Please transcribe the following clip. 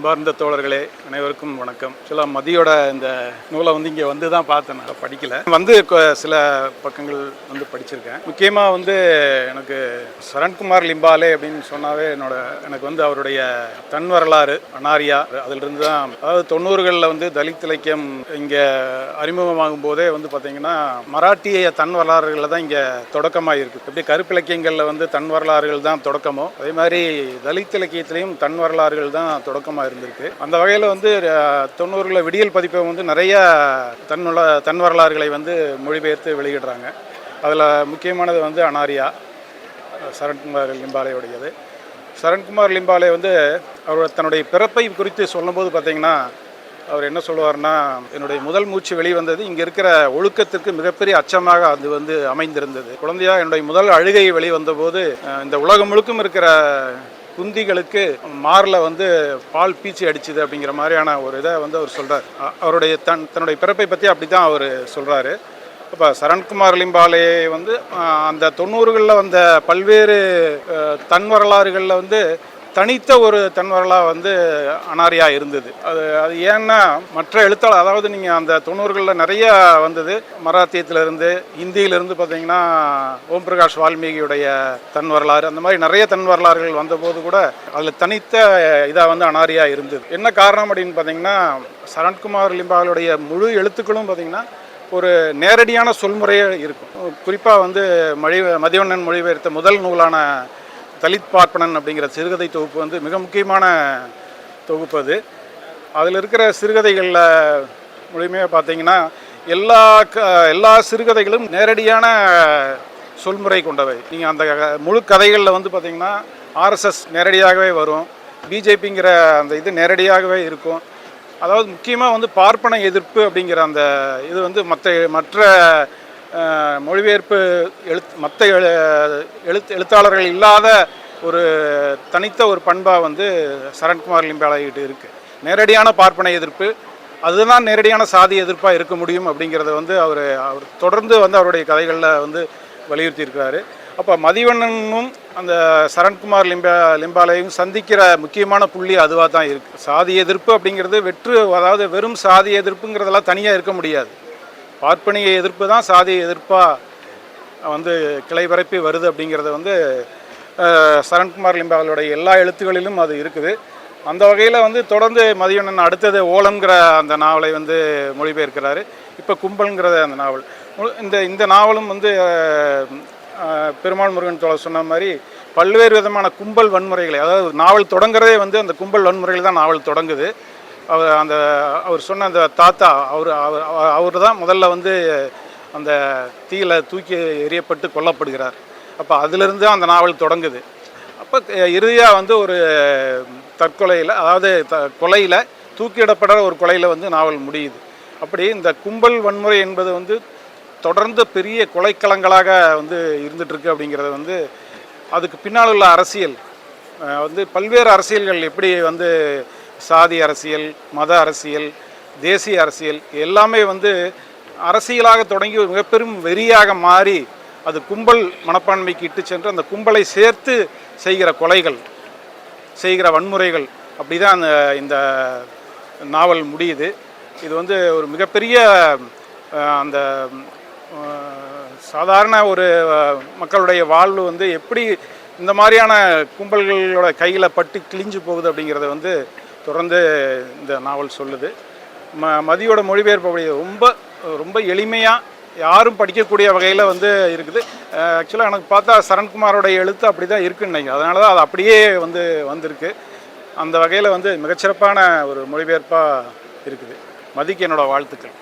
அன்பார்ந்த தோழர்களே அனைவருக்கும் வணக்கம். சில மதியோட இந்த நூலை வந்து இங்கே வந்து தான் பார்த்தேன். நான் படிக்கல. வந்து சில பக்கங்கள் வந்து படிச்சிருக்கேன். முக்கியமாக வந்து எனக்கு சரண்குமார் லிம்பாலே அப்படின்னு சொன்னாவே என்னோட எனக்கு வந்து அவருடைய தன் வரலாறு அனாரியா அதிலிருந்து தான் அதாவது தொண்ணூறுகளில் வந்து தலித் இலக்கியம் இங்கே அறிமுகமாகும் போதே வந்து பார்த்தீங்கன்னா மராட்டிய தன் வரலாறுகளில் தான் இங்கே தொடக்கமாக இருக்குது எப்படி கருப்பு இலக்கியங்களில் வந்து தன் வரலாறுகள் தான் தொடக்கமோ அதே மாதிரி தலித் இலக்கியத்திலையும் தன் வரலாறுகள் தான் தொடக்கமாக இருந்திருக்கு. அந்த வகையில் வந்து தொண்ணூறுகளில் விடியல் பதிப்பை வந்து நிறைய தன்னுள்ள தன் வரலாறுகளை வந்து மொழிபெயர்த்து வெளியிடுறாங்க. அதில் முக்கியமானது வந்து அனாரியா சரண்குமார் லிம்பாலையுடையது. சரண்குமார் லிம்பாலே வந்து அவர் தன்னுடைய பிறப்பை குறித்து சொல்லும்போது பார்த்தீங்கன்னா அவர் என்ன சொல்லுவார்னா என்னுடைய முதல் மூச்சு வெளிவந்தது இங்கே இருக்கிற ஒழுக்கத்திற்கு மிகப்பெரிய அச்சமாக அது வந்து அமைந்திருந்தது. குழந்தையா என்னுடைய முதல் அழுகை வெளிவந்தபோது இந்த உலகம் முழுக்கும் இருக்கிற குந்திகளுக்கு மாரில் வந்து பால் பீச்சி அடிச்சுது அப்படிங்கிற மாதிரியான ஒரு இதை வந்து அவர் சொல்கிறார் அவருடைய தன் தன்னுடைய பிறப்பை பற்றி அப்படி தான் அவர் சொல்கிறாரு இப்போ சரண்குமார் லிம்பாலே வந்து அந்த தொண்ணூறுகளில் வந்த பல்வேறு தன் வரலாறுகளில் வந்து தனித்த ஒரு தன்வரலாக வந்து அனாரியாக இருந்தது. அது அது ஏன்னா மற்ற எழுத்தாளர் அதாவது நீங்கள் அந்த தொண்ணூறுகளில் நிறைய வந்தது. மராத்தியத்திலிருந்து ஹிந்தியிலிருந்து பார்த்தீங்கன்னா ஓம் பிரகாஷ் வால்மீகியுடைய தன் வரலாறு அந்த மாதிரி நிறைய தன் வரலாறுகள் வந்தபோது கூட அதில் தனித்த இதாக வந்து அனாரியாக இருந்தது. என்ன காரணம் அப்படின்னு பார்த்தீங்கன்னா சரண்குமார் லிம்பாலுடைய முழு எழுத்துக்களும் பார்த்தீங்கன்னா ஒரு நேரடியான சொல்முறையே இருக்கும். குறிப்பாக வந்து மொழி மதிவண்ணன் மொழிபெயர்த்த முதல் நூலான தலித் பார்ப்பனன் அப்படிங்கிற சிறுகதை தொகுப்பு வந்து மிக முக்கியமான தொகுப்பு அது. அதில் இருக்கிற சிறுகதைகளில் முழுமையாக பார்த்தீங்கன்னா எல்லா க எல்லா சிறுகதைகளும் நேரடியான சொல்முறை கொண்டவை. நீங்கள் அந்த முழு கதைகளில் வந்து பார்த்தீங்கன்னா ஆர்எஸ்எஸ் நேரடியாகவே வரும். பிஜேபிங்கிற அந்த இது நேரடியாகவே இருக்கும். அதாவது முக்கியமாக வந்து பார்ப்பன எதிர்ப்பு அப்படிங்கிற அந்த இது வந்து மற்ற மற்ற மொழிபெயர்ப்பு எழுத் மற்ற எழுத்து எழுத்தாளர்கள் இல்லாத ஒரு தனித்த ஒரு பண்பாக வந்து சரண்குமார் லிம்பாளையிட்டு இருக்குது நேரடியான பார்ப்பனை எதிர்ப்பு அதுதான் நேரடியான சாதி எதிர்ப்பாக இருக்க முடியும் அப்படிங்கிறத வந்து அவர் அவர் தொடர்ந்து வந்து அவருடைய கதைகளில் வந்து வலியுறுத்தியிருக்கிறாரு. அப்போ மதிவண்ணனும் அந்த சரண்குமார் லிம்பா லிம்பாலையும் சந்திக்கிற முக்கியமான புள்ளி அதுவாக தான் இருக்குது சாதி எதிர்ப்பு அப்படிங்கிறது வெற்று அதாவது வெறும் சாதி எதிர்ப்புங்கிறதெல்லாம் தனியாக இருக்க முடியாது. பார்ப்பனிய எதிர்ப்பு தான் சாதி எதிர்ப்பாக வந்து கிளை பரப்பி வருது அப்படிங்கிறத வந்து சரண்குமார் லிம்பாலுடைய எல்லா எழுத்துக்களிலும் அது இருக்குது. அந்த வகையில் வந்து தொடர்ந்து மதியண்ணன் அடுத்தது ஓலம்ங்கிற அந்த நாவலை வந்து மொழிபெயர்க்கிறாரு. இப்போ கும்பல்ங்கிறத அந்த நாவல். இந்த இந்த நாவலும் வந்து பெருமாள் முருகன் தோழர் சொன்ன மாதிரி பல்வேறு விதமான கும்பல் வன்முறைகளை அதாவது நாவல் தொடங்குறதே வந்து அந்த கும்பல் வன்முறைகள் தான் நாவல் தொடங்குது. அவர் அந்த அவர் சொன்ன அந்த தாத்தா அவர் அவர் அவர் தான் முதல்ல வந்து அந்த தீயில தூக்கி எறியப்பட்டு கொல்லப்படுகிறார். அப்போ அதிலிருந்து அந்த நாவல் தொடங்குது. அப்போ இறுதியாக வந்து ஒரு தற்கொலையில் அதாவது த கொலையில் தூக்கிடப்படுற ஒரு கொலையில் வந்து நாவல் முடியுது. அப்படி இந்த கும்பல் வன்முறை என்பது வந்து தொடர்ந்து பெரிய கொலைக்களங்களாக வந்து இருந்துகிட்ருக்கு அப்படிங்கிறது வந்து அதுக்கு பின்னால் உள்ள அரசியல் வந்து பல்வேறு அரசியல்கள் எப்படி வந்து சாதி அரசியல் மத அரசியல் தேசிய அரசியல் எல்லாமே வந்து அரசியலாக தொடங்கி ஒரு மிகப்பெரும் வெறியாக மாறி அது கும்பல் மனப்பான்மைக்கு இட்டு சென்று அந்த கும்பலை சேர்த்து செய்கிற கொலைகள் செய்கிற வன்முறைகள். அப்படி தான் அந்த இந்த நாவல் முடியுது. இது வந்து ஒரு மிகப்பெரிய அந்த சாதாரண ஒரு மக்களுடைய வாழ்வு வந்து எப்படி இந்த மாதிரியான கும்பல்களோட கையில் பட்டு கிழிஞ்சு போகுது அப்படிங்கிறத வந்து தொடர்ந்து இந்த நாவல் சொல்லுது. ம மதியோட மொழிபெயர்ப்பு அப்படி ரொம்ப ரொம்ப எளிமையாக யாரும் படிக்கக்கூடிய வகையில் வந்து இருக்குது. ஆக்சுவலாக எனக்கு பார்த்தா சரண்குமாரோட எழுத்து அப்படி தான் இருக்குன்னு நினைக்கிறேன். அதனால தான் அது அப்படியே வந்து வந்திருக்கு. அந்த வகையில் வந்து மிகச்சிறப்பான ஒரு மொழிபெயர்ப்பாக இருக்குது. மதிக்கு என்னோடய வாழ்த்துக்கள்.